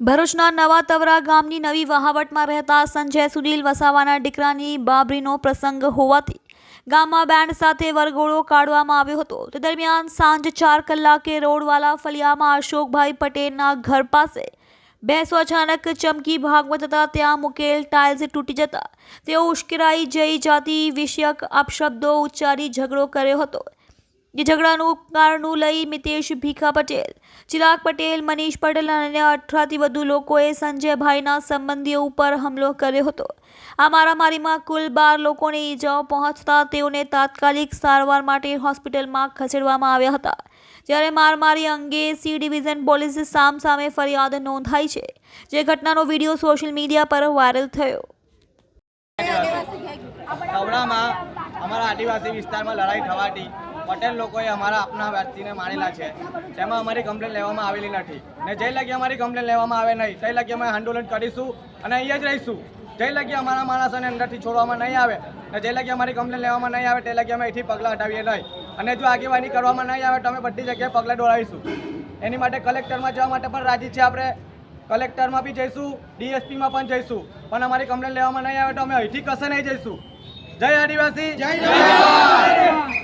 ભરૂચના નવા તવરા ગામની નવી વહાવટમાં રહેતા સંજય સુનિલ વસાવાના દીકરાની બાબરીનો પ્રસંગ હોવાથી ગામમાં બેન્ડ સાથે વરઘોડો કાઢવામાં આવ્યો હતો. તે દરમિયાન સાંજ ચાર કલાકે રોડવાલા ફલિયામાં અશોકભાઈ પટેલના ઘર પાસે ભેંસો અચાનક ચમકી ભાગવા જતાં ત્યાં મૂકેલ ટાઇલ્સ તૂટી જતા તેઓ ઉશ્કેરાઈ જઈ જાતિ વિષયક અપશબ્દો ઉચ્ચારી ઝઘડો કર્યો હતો. જે ઝઘડાનું કારણનું લઈ મિતેશ ભીખા પટેલ, ચિરાગ પટેલ, મનીષ પટેલ અને અઠરાથી વધુ લોકોએ સંજયભાઈના સંબંધીઓ ઉપર હુમલો કર્યો હતો. આ મારામારીમાં કુલ બાર લોકોને ઈજાઓ પહોંચતા તેઓને તાત્કાલિક સારવાર માટે હોસ્પિટલમાં ખસેડવામાં આવ્યા હતા. જ્યારે મારમારી અંગે સી ડિવિઝન પોલીસ સામ સામે ફરિયાદ નોંધાઈ છે, જે ઘટનાનો વીડિયો સોશિયલ મીડિયા પર વાયરલ થયો. અમારા આદિવાસી વિસ્તારમાં લડાઈ થવાથી પટેલ લોકોએ અમારા આપના વ્યક્તિને મારેલા છે. તેમાં અમારી કમ્પ્લેન લેવામાં આવેલી નથી. ને જે લગી અમારી કમ્પ્લેન લેવામાં આવે નહીં તે લગી અમે આંદોલન કરીશું અને અહીંયા જ રહીશું. જે લગી અમારા માણસોને અંદરથી છોડવામાં નહીં આવે ને જે લગી અમારી કમ્પ્લેન લેવામાં નહીં આવે તે લગી અમે અહીંથી પગલાં હટાવીએ નહીં. અને જો આગેવાની કરવામાં નહીં આવે, તો અમે બધી જગ્યાએ પગલાં દોડાવીશું. એની માટે કલેક્ટરમાં જવા માટે પણ રાજી છે આપણે. કલેક્ટરમાં બી જઈશું, ડીએસપીમાં પણ જઈશું. પણ અમારી કમ્પ્લેન લેવામાં નહીં આવે, તો અમે અહીંથી કશે નહીં જઈશું. જય આદિવાસી. જય